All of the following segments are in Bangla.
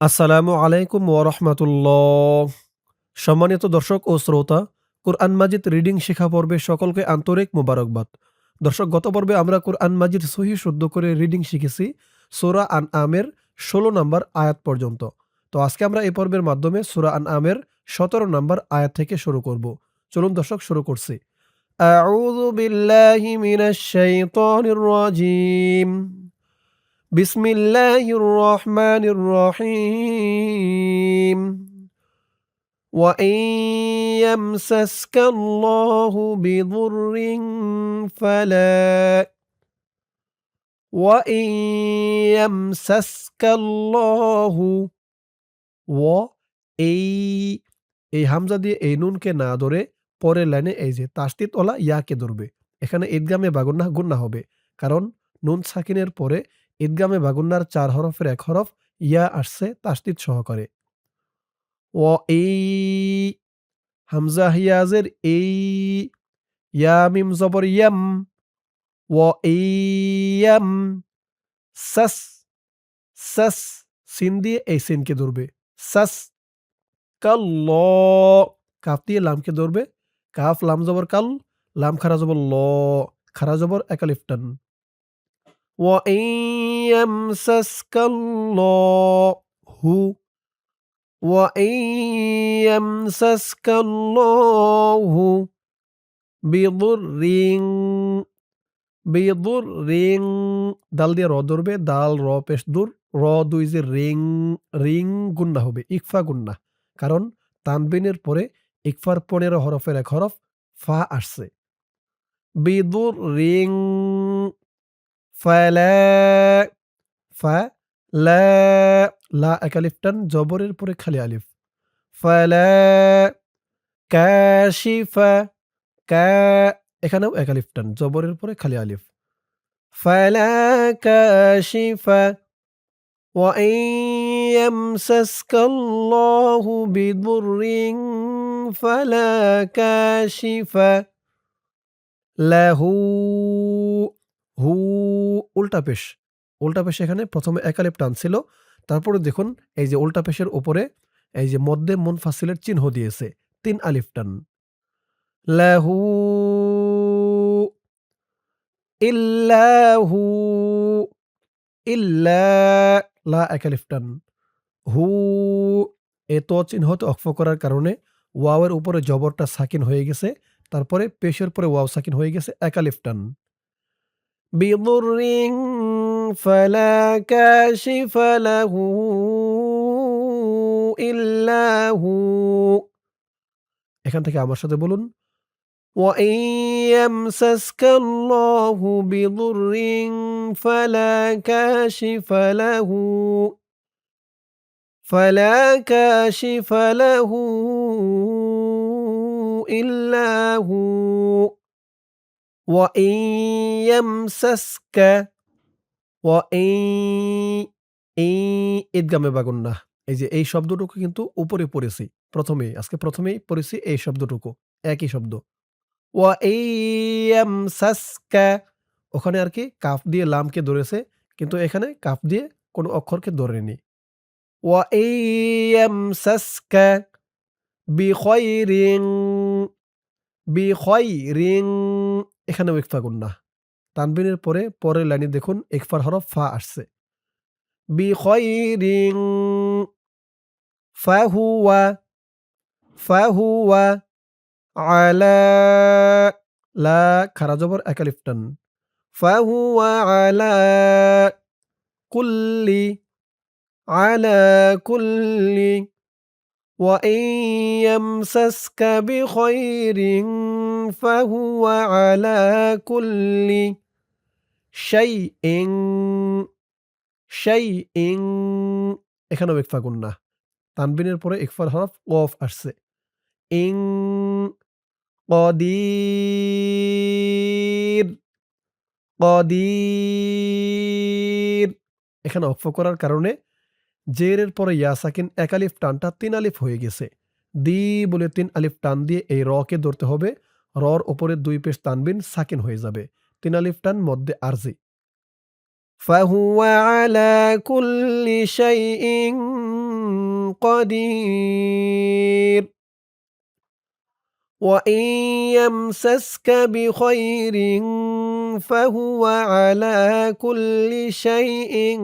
আসসালামু আলাইকুম ওরহমতুল্লাহ সম্মানিত দর্শক ও শ্রোতা কোরআন মাজিদ রিডিং শেখা পর্বে সকলকে আন্তরিক মোবারকবাদ দর্শক গত পর্বে আমরা কোরআন মাজিদ সহি শুদ্ধ করে রিডিং শিখেছি সোরা আন আমের ষোলো নম্বর আয়াত পর্যন্ত তো আজকে আমরা এই পর্বের মাধ্যমে সোরা আন আমের সতেরো নম্বর আয়াত থেকে শুরু করব চলুন দর্শক শুরু করছি أعوذ بالله من الشيطان الرجيم بسم الله الرحمن الرحيم وإن يمسسك الله بضر فلا وإن يمسسك الله ও এই এই হামজা দিয়ে এই নুনকে না ধরে পরের লাইনে এই যে তাস্তিত ওলা ইয়াকে ধরবে এখানে ঈদগামে বাগুন্না গুন্না হবে কারণ নুন সাকিনের পরে ঈদগামে বাগুন্নার চার হরফের এক হরফ ইয়া আসছে তাস্তিত সহকারে। ও এই হামজা হিয়াজের এই ইয়া মিম জবর ইয়াম। ও ইয়াম। সাস সাস, সিন দিয়ে এই সিনকে ধরবে। সাস, কাল কাফ দিয়ে লামকে ধরবে। কাফ, লাম জবর কাল, লাম খারা জবর ল, খারা জবর একালিফটান وإن يمسسك الله وإن يمسسك الله بضر بضر দাল দিয়ে র ধরবে দাল র পেশ দূর র দুই যে রিং রিং গুন্না হবে ইকফা গুন্না কারণ তানবিনের পরে ইকফার পনেরো হরফের এক হরফ ফা আসছে বিদুর রিং ফালা ফা লা লা এক আলিফ টান জবরের পরে খালি আলিফ ফালা কাশিফা কা এখানেও এক আলিফ টান জবরের পরে খালি আলিফ ফালা কাশিফা وإن يمسسك الله بضر فلا كاشف له হু, উল্টা পেশ। উল্টা পেশ এখানে প্রথমে একালিপ টান ছিল। তারপরে দেখুন, এই যে উল্টা পেশের উপরে এই যে মধ্যে মুনফাসিলের চিহ্ন দিয়েছে। তিন আলিফ টান। লাহু, ইল্লাহু, ইল্লা, লা একালিফ টান। হু, এ তো চিহ্নতে অক্ষ করার কারণে ওয়াওয়ের উপরে জবরটা সাকিন হয়ে গেছে। তারপরে পেশের পরে ওয়াও সাকিন হয়ে গেছে একালিফ টান। بضر فلا كاشف له إلا هو এখান থেকে আমার সাথে বলুন وإن يمسسك الله بضر فلا كاشف له فلا كاشف له إلا هو وإن يمسسك وإن ঈদগামে বাগুন্না এই যে এই শব্দটুকু কিন্তু উপরে পড়েছি প্রথমেই আজকে প্রথমেই পড়েছি এই শব্দটুকু একই শব্দ ওয়া ইয়ামসাসকা ওখানে আর কি কাফ দিয়ে লামকে ধরেছে কিন্তু এখানে কাফ দিয়ে কোনো অক্ষরকে ধরেনি ওয়া ইয়ামসাসকা বিখয়রিন বিখয়রিন এখানেও ইকফা গুন্না তানবিনের পরে পরের লাইনে দেখুন ইকফার হরফ ফা আসছে বি খয়রিং ফাহুয়া ফাহুয়া আলা লা খারা জবর একালিফ টান ফাহুয়া আলা কুল্লি আলা কুল্লি وإن يمسسك بخير فهو على كل شيء شيء এখানেও ইকফা গুন্না তানবিনের পরে ইকফার হরফ কফ আসছে ইং কদির কদির এখানে অক্ষ করার কারণে জেরের পরে ইয়া সাকিন এক আলিফ টানটা তিন আলিফ হয়ে গেছে দি বলে তিন আলিফ টান দিয়ে এই রকে ধরতে হবে রর ওপরে দুই পেশ তানবিন সাকিন হয়ে যাবে তিন আলিফ টান মধ্যে আরজি فهو على كل شيء قدير وإن يمسسك بخير فهو على كل شيء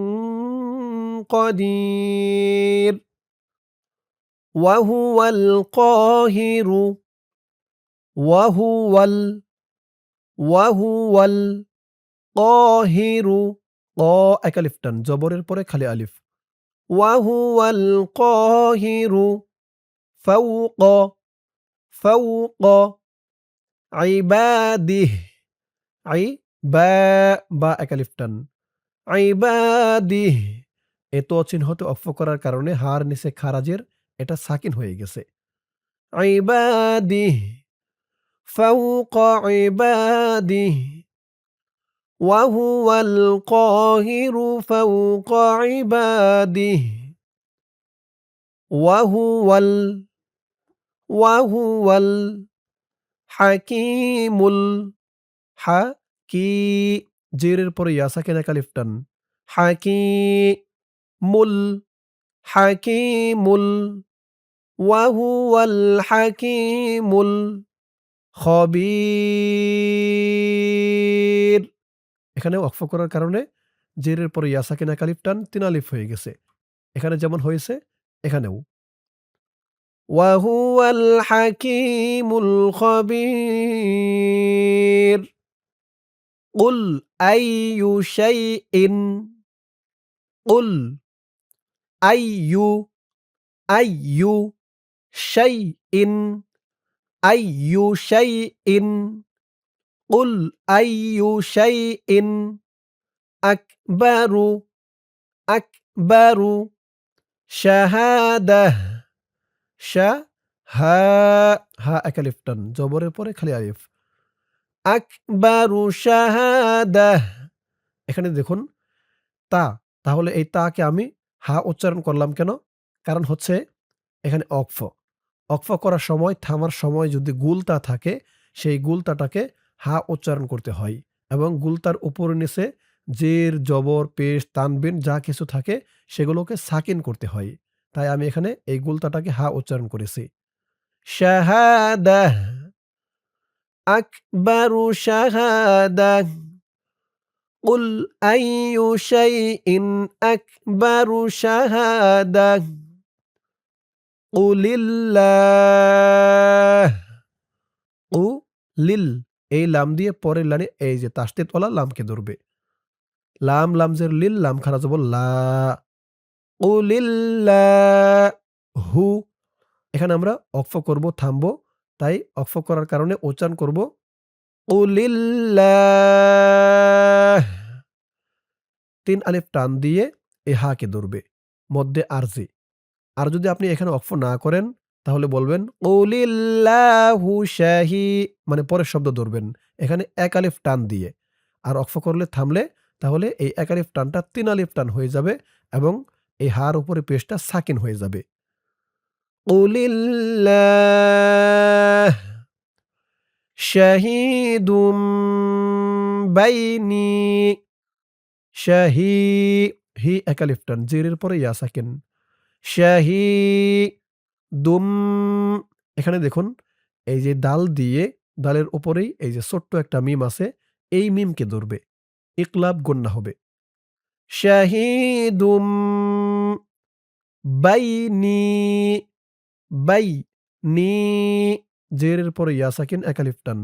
قدير وهو القاهر وهو ال وهو القاهر ক এক আলিফ টান জবরের পরে খালি আলিফ ওয়াহুয়াল কাহিরু ফাওক ফাওক ইবাদিহ আই বা বা এক আলিফ টান ইবাদিহ এত চিহ্নতে অক্ষ করার কারণে হার নিচে খারাজের এটা সাকিন হয়ে গেছে ইবাদিহ ফাওক ইবাদিহ وهو القاهر فوق عباده وهو ال وهو الحكيم الحكي জেরের পরে ইয়াসাকেন একালিফ টান হাকি মুল হাকিমুল ওয়াহুয়াল হাকিমুল খবির এখানে অক্ফ করার কারণে জেরের পরে ইয়াসাকিন এক আলিফ টান তিন আলিফ হয়ে গেছে এখানে যেমন হয়েছে এখানেও ওয়াহুয়াল হাকিমুল খবির قل أي شيء قل أي أي شيء আইয়ু শাই ইন উল আইয়ু শাই ইন আকবারু আকবারু শাহাদাহ শা হা হা একালিফ জবরের পরে খালি আরিফ আকবারু শাহাদাহ এখানে দেখুন, তা। তাহলে এই তাকে আমি হা উচ্চারণ করলাম কেন? কারণ হচ্ছে এখানে অক্ফ অক্ফ করার সময় থামার সময় যদি গুলতা থাকে সেই গুলতাটাকে হা উচ্চারণ করতে হয় এবং গুলতার উপর নিচে জের জবর পেশ তানবিন যা কিছু থাকে সেগুলোকে সাকিন করতে হয় তাই আমি এখানে এই গুলতাটাকে হা উচ্চারণ করেছি শাহাদা আকবারু শাহাদা قل أي شيء أكبر شهادة উলিল্লাহ। উ লিল এই লাম দিয়ে পরের লানে এই যে তাসতে তলা লামকে ধরবে। লাম লাম যে লিল লাম খানা যাব লা হু। এখানে আমরা অক্ফ করব, থামব। তাই অক্ফ করার কারণে ওচান করব, উলিল্লাহ। তিন আলিফ টান দিয়ে এ হাকে ধরবে, মধ্যে আরজি আর যদি আপনি এখানে অক্ফ না করেন, তাহলে বলবেন কৌলিল্লাহু শাহি মানে পরের শব্দ ধরবেন। এখানে এক আলিফ টান দিয়ে। আর অক্ফ করলে থামলে, তাহলে এই এক আলিফ টানটা তিন আলিফ টান হয়ে যাবে এবং এই হার উপরে পেশটা সাকিন হয়ে যাবে। কৌলিল্লাহ শাহিদুম বাইনি, শাহি, হি এক আলিফ টান, জেরের পরে ইয়া সাকিন। শাহি দুম, এখানে দেখুন, এই যে দাল দিয়ে দালের উপরেই এই যে ছোট্ট একটা মিম আছে, এই মিমকে ধরবে, ইকলাব গন্যা হবে। শাহিদুম বাইনি বাই নি জেরের পরে ইয়াসাকিন একালিফ টান।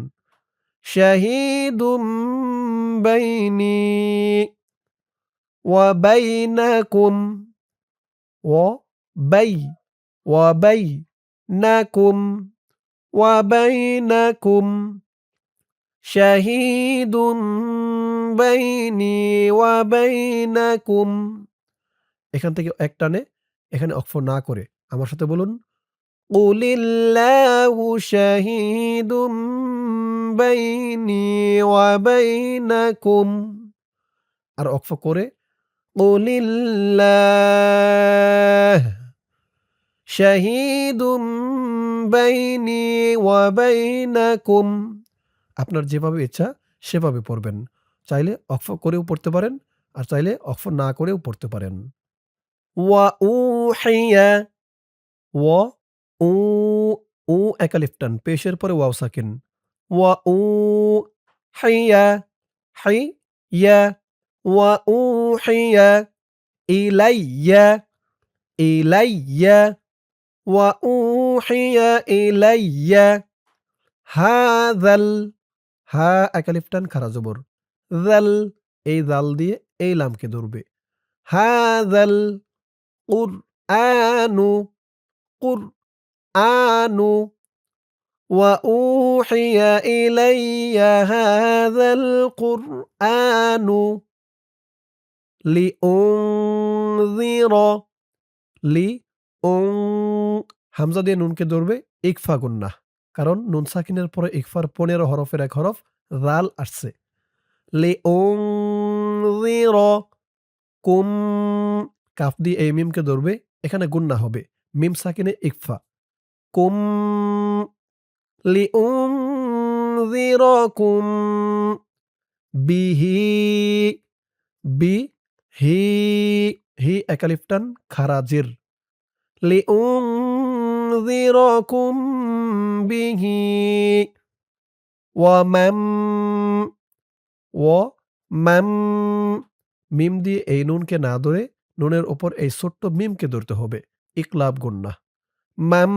শাহিদুম বাইনি, ওয়া বাইনাকুম ওয়া ওয়া বাইনাকুম শাহিদুম বাইনি ওয়া বাইনাকুম এখান থেকে এক টানে এখানে অক্ষ না করে আমার সাথে বলুন, কুলিল্লাহু শাহিদুম বাইনি ওয়া বাইনাকুম। আর অক্ষ করে, কুলিল্লাহ। শাহিদুম বাইনি ওয়া আপনার যেভাবে ইচ্ছা, সেভাবে পড়বেন। চাইলে অক্ফ করেও পড়তে পারেন, আর চাইলে অক্ফ না করেও পড়তে পারেন। ওয়া উহিয়া, ওয়া উ উ একা লিফটান, পেশের পরে ওয়াও সাকিন। ওয়া উ হাইয়া হাই ইয়া ওয়া উ হাইয়া, ইলাইয়া ইলাইয়া। ওয়া উ হাইয়া ইলাইয়া হাযাল হা একা লিফটান খারা জবর জাল এই জাল দিয়ে এই লামকে ধরবে হাযাল কুরআনু কুরআনু وأوحي إلي هذا القرآن لأنذر ওং হামজা দিয়ে নুনকে ধরবে ইকফা গুন্না। কারণ নুন সাকিনের পরে ইকফার পনেরো হরফের এক হরফ রাল আসছে। লে ওং কুম কাফ দিয়ে এই মিমকে ধরবে, এখানে গুন্না হবে। মিম সাকিনে ইকফা। কুম লি কুম বিহি বি হি হি একালিফটান খারাজির। লিউনযিরাকুম বিহি ওয়ামাম ওয়ামাম মিম দিয়ে এই নুনকে না ধরে নুনের ওপর এই ছোট্ট মিমকে ধরতে হবে। ইকলাব গুন্না। মাম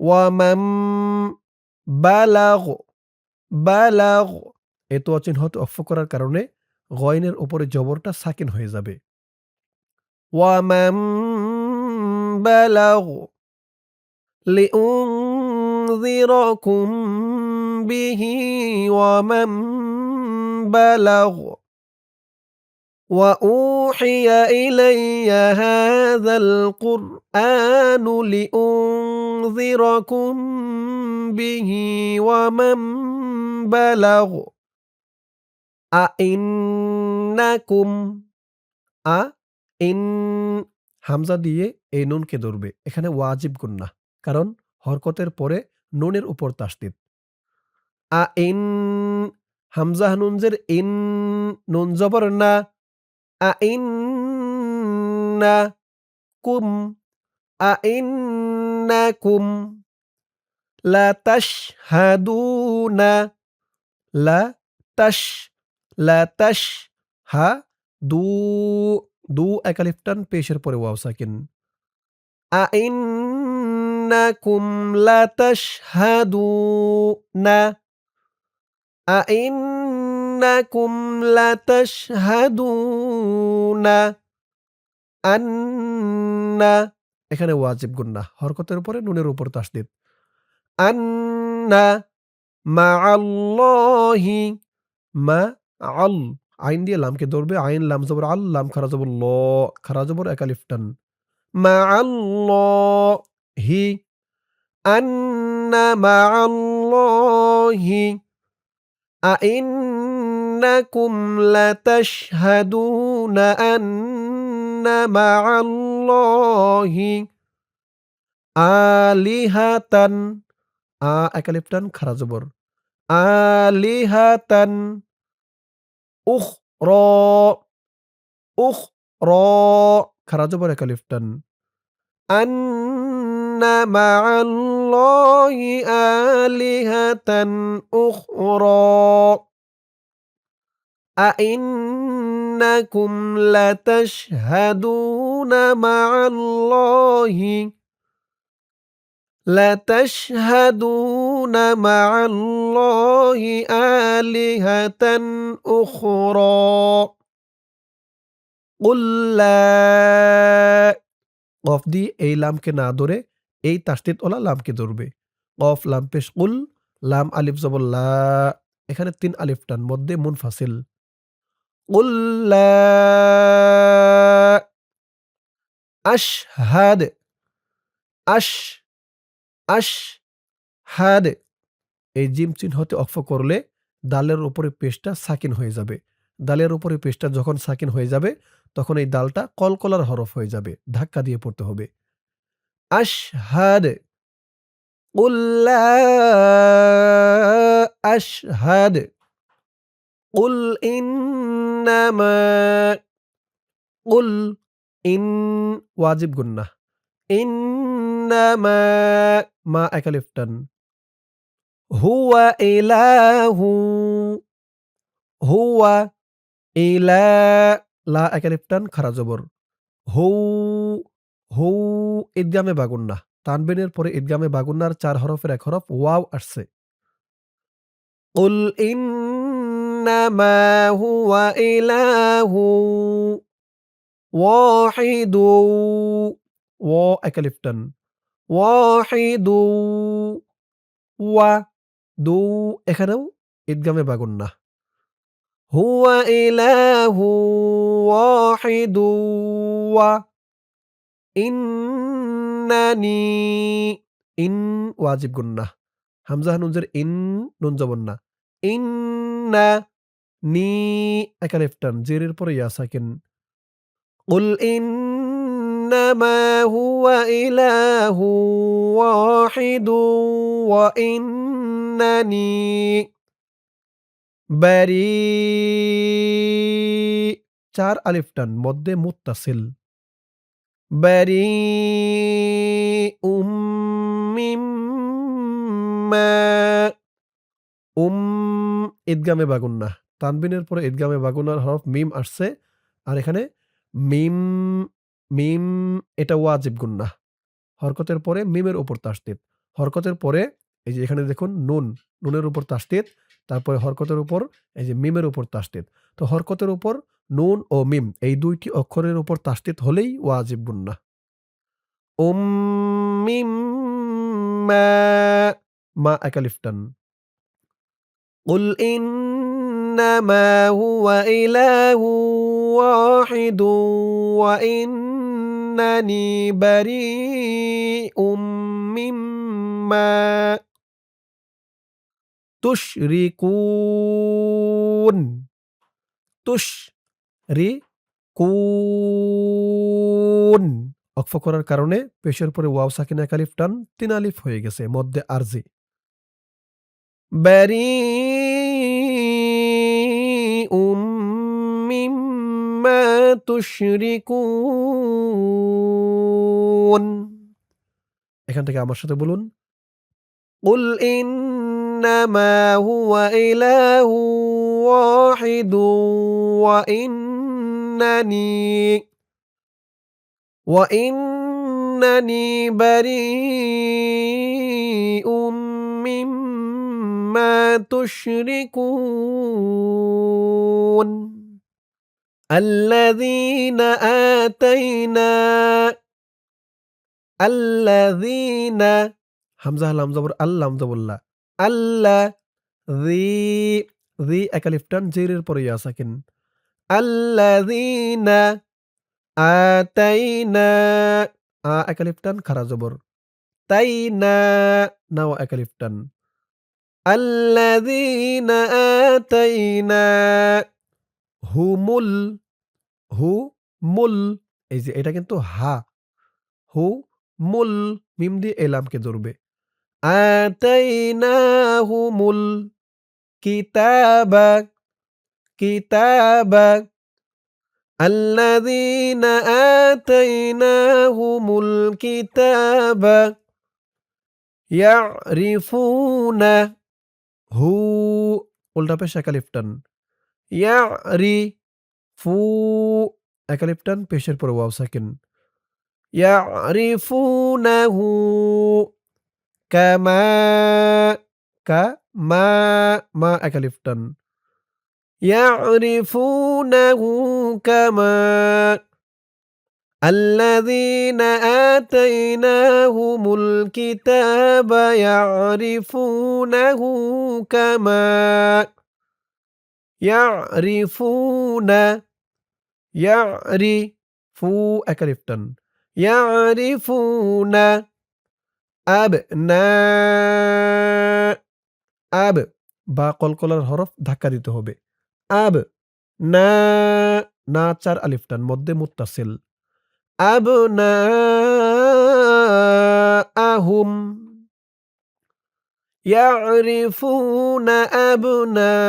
ওয়ামাম বালাগ বালাগ। এ তো অচিহ্নতে অক্ষ করার কারণে গয়নের উপরে জবরটা সাকিন হয়ে যাবে। ওয়ামাম بلغ لأنذركم به ومن بلغ وأوحي إلي هذا القرآن لأنذركم به ومن بلغ أئنكم أئن হামজা দিয়ে এই নুনকে ধরবে। এখানে ওয়াজিব গুন্না কারণ হরকতের পরে নুনের উপর তাস্তিদ আ ইন হামজা নুনজের ইন নুন জবর না। আ ইন না কুম। আ ইন না কুম। লা হাদু না লা তাশ লা তাশ হা দু দু একালিফ টান পেশের পরে ওয়াও সাকিন। আন্না। এখানে ওয়াজিব গুন্না, হরকতের উপরে নুনের উপর তাসদিদ আন্না মা আল্লাহি মা আল আইন দিয়ে লামকে ধরবে আইন লাম জবর আল লাম খারা জবর ল খারা জবর একালিফটান মাআল্লাহি আন্না মাআল্লাহি أئنكم لتشهدون أن مع الله آلهة আ একালিফটান খারা জবর أخرى أخرى خرج بريكا لفتن أن مع الله آلهة أخرى. أئنكم لتشهدون مع الله لتشهدون مع الله آلهة أخرى قل لا কফ দিয়ে এই লামকে না ধরে এই তাস্তিত ওলা লামকে ধরবে কফ লাম পেশ কুল লাম আলিফ জবল্লা এখানে তিন আলিফ টান মধ্যে মুনফাসিল আশ হাদ আশ আশ হাদ এই জিম চিহ্ন হতে অক্ষ করলে দালের উপরে পেশটা সাকিন হয়ে যাবে। দালের উপরে পেশটা যখন সাকিন হয়ে যাবে, তখন এই দালটা কলকলার হরফ হয়ে যাবে, ধাক্কা দিয়ে পড়তে হবে। আশ আশহাদ আশহাদ উল ইন্নামা উল ইন ওয়াজিব গুন্না। ইন মা একা লিফ টান হুয়া ইলাহু হুয়া ইলা লা একা লিফ টান খারা জবর হৌ হৌ ঈদগামে বাগুন্না তানবিনের পরে ঈদগামে বাগুন্নার চার হরফের এক হরফ ওয়াও আসছে। উল ইন্নামা হুয়া ইলাহু ওয়াহিদু ওয়া একা লিফ টান। ওয়াহিদু ওয়া দু, এখানেও ঈদগামে বাগুন্না হুয়া ইলাহু ওয়াহিদু ওয়া ইন্নানি ইন, ওয়াজিব গুন্না হামজা নুনজের ইন, নুন জবন্না ইন্না নি একা লিফটান জেরের পরে ইয়া সাকিন। قل إنما هو إله واحد وإنني বারি চার আলিফ টান মধ্যে মুত্তাসিল বারি উম্মিম্মা উম ঈদগামে বাগুন্না তানবিনের পরে ঈদগামে বাগুনার হরফ মিম আসছে আর এখানে মিম মিম এটা ওয়াজিব গুন্না হরকতের পরে মিমের উপর তাসদিদ হরকতের পরে এই যে এখানে দেখুন নুন নুনের উপর তাসদিদ তারপরে হরকতের উপর এই যে মিমের উপর তাসদিদ তো হরকতের উপর নুন ও মিম এই দুইটি অক্ষরের উপর তাসদিদ হলেই ওয়াজিব গুন্না উম মিম মা মা একালিফটান قل إنما هو إله واحد وإنني بريء مما তুশরিকুন তুশরিকুন অক্ফ করার কারণে পেশের পরে ওয়াও সাকিনা কালিফ টান তিন আলিফ হয়ে গেছে মধ্যে আরজি বারিউম তুশরিকুন এখান থেকে আমার সাথে বলুন قل إنما هو إله واحد وإنني وإنني بريء مما تشركون الذين آتينا الذين হামজা হালাম জবর আল্লাহ জবল্লা আল্লাহ রি রি একালিফটান জেরের পরে ইয়া সাকিন আল্লাযীনা আতাইনা আ একালিফটান খারা জবর তাইনা নাও একালিফটান আল্লাযীনা আতাইনা হুমুল হু মুল এই যে এটা কিন্তু হা হু মুল মিম দিয়ে এলামকে ধরবে আতাইনাহুমুল কিতাবা কিতাবা الذين آتيناهم الكتاب يعرفون হু উল্টা পেশ একালিফটান ইয়ারি ফু একালিফটান পেশের পরে ওয়াও সাকিন يعرفونه كما كما ما أكلفتن يعرفونه كما الذين آتيناهم الكتاب يعرفونه كما ইয়ারিফুনা ইয়ারি ফু এক আলিফ টান ইয়ারিফুনা আব না আব বা কলকলার হরফ ধাক্কা দিতে হবে. আব না না চার আলিফ মধ্যে মধ্যে মুত্তাসিল. আব না আহুম يعرفون أبناءهم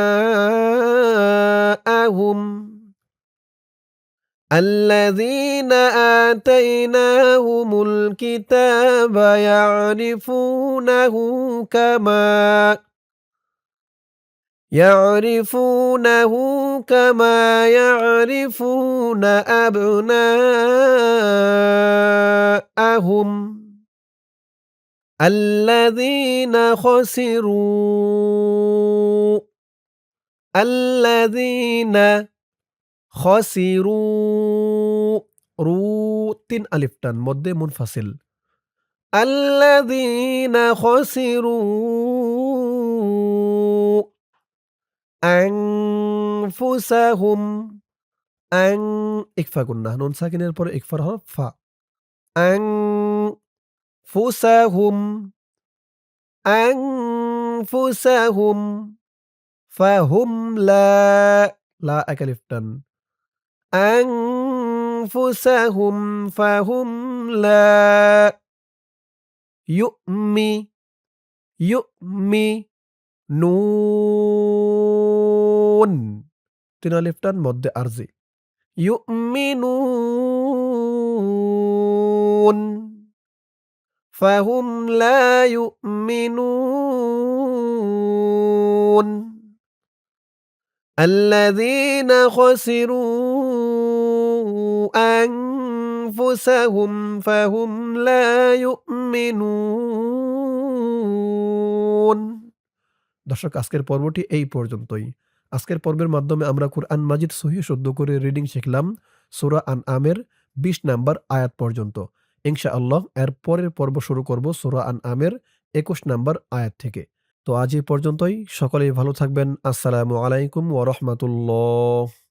الذين آتيناهم الكتاب يعرفونه كما يعرفونه كما يعرفون أبناءهم الذين خسروا الذين خسروا رو تن ألف تن مد منفصل الذين خسروا أنفسهم أن إكفا قلنا نون ساكن البر إكفا فا أن أنفسهم أنفسهم فهم لا لا أكلف টান أنفسهم فهم لا يؤمي يؤمي নুন তিন আলিফ টান মধ্যে আরজি يؤمنون ফাহুম লা ইউমিনুন আল্লাযীনা খাসিরু আনফুসাহুম ফাহুম লা ইউমিনুন দর্শক, আজকের পর্বটি এই পর্যন্তই। আজকের পর্বের মাধ্যমে আমরা কুরআন মাজিদ সহি শুদ্ধ করে রিডিং শিখলাম, সুরা আন আমের বিশ নাম্বার আয়াত পর্যন্ত। ইনশা আল্লাহ এর পরের পর্ব শুরু করব সোরা আন আমের একুশ নম্বর আয়াত থেকে। তো আজ এই পর্যন্তই। সকলেই ভালো থাকবেন। আসসালামু আলাইকুম ওরহমতুল্লাহ